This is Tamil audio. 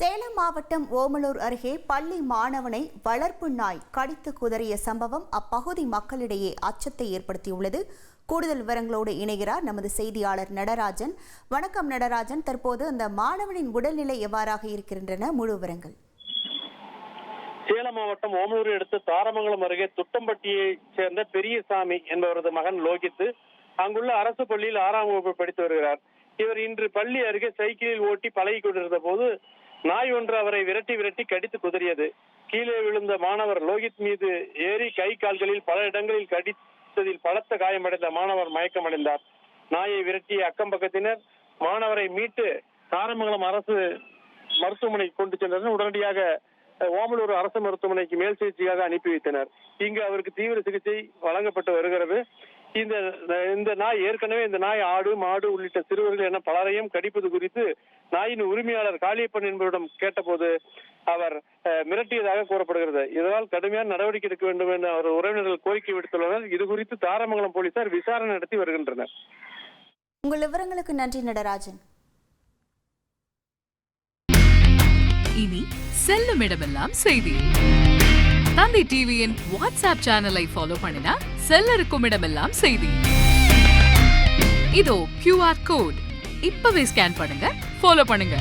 சேலம் மாவட்டம் ஓமலூர் அருகே பள்ளி மாணவனை வளர்ப்பு நாய் கடித்து குதறிய சம்பவம் அப்பகுதி மக்களிடையே அச்சத்தை ஏற்படுத்தியுள்ளது. கூடுதல் விவரங்களோடு இணைகிறார் நமது செய்தியாளர் நடராஜன். வணக்கம் நடராஜன். தற்போது அந்த மாணவனின் உடல்நிலை எவ்வாறாக இருக்கின்றன? முழு விவரங்கள். சேலம் மாவட்டம் ஓமலூரை அடுத்து தாரமங்கலம் அருகே துட்டம்பட்டியை சேர்ந்த பெரியசாமி என்பவரது மகன் லோகித்து அங்குள்ள அரசு பள்ளியில் ஆறாம் வகுப்பு படித்து வருகிறார். இவர் இன்று பள்ளி அருகே சைக்கிளில் ஓட்டி பழகி கொண்டிருந்த போது நாய் ஒன்று அவரை விரட்டி விரட்டி கடித்து குதறியது. கீழே விழுந்த மாணவர் லோகித் மீது ஏறி கை கால்களில் பல இடங்களில் கடித்ததில் பலத்த காயமடைந்த மாணவர் மயக்கமடைந்தார். நாயை விரட்டிய அக்கம் பக்கத்தினர் மாணவரை மீட்டு தாரமங்கலம் அரசு மருத்துவமனைக்கு கொண்டு சென்றனர். உடனடியாக ஓமலூர் அரசு மருத்துவமனைக்கு மேல் சிகிச்சைக்காக அனுப்பி வைத்தனர். இங்கு அவருக்கு தீவிர சிகிச்சை வழங்கப்பட்டு வருகிறது. இந்த இந்த நாய் ஏற்கனவே இந்த நாய் ஆடு மாடு உள்ளிட்ட சிறுவர்கள் என பலரையும் கடிப்பது குறித்து நாயின் உரிமையாளர் காளியப்பன் என்பவரிடம் கேட்டபோது அவர் மிரட்டியதாக கூறப்படுகிறது. இதனால் கடுமையான நடவடிக்கை எடுக்க வேண்டும் என அவர் உறவினர்கள் கோரிக்கை விடுத்துள்ளனர். இது குறித்து தாரமங்கலம் போலீசார் விசாரணை நடத்தி வருகின்றனர். உங்கள் விவரங்களுக்கு நன்றி நடராஜன் இனி செல்லும் இடமெல்லாம் செய்தி. தந்தை டிவியின் வாட்ஸ்அப் சேனலை ஃபாலோ பண்ணினா செல்ல இருக்கும் இடமெல்லாம் செய்தி. இதோ கியூஆர் கோட் இப்பவே ஸ்கேன் பண்ணுங்க. ஃபாலோ பண்ணுங்க.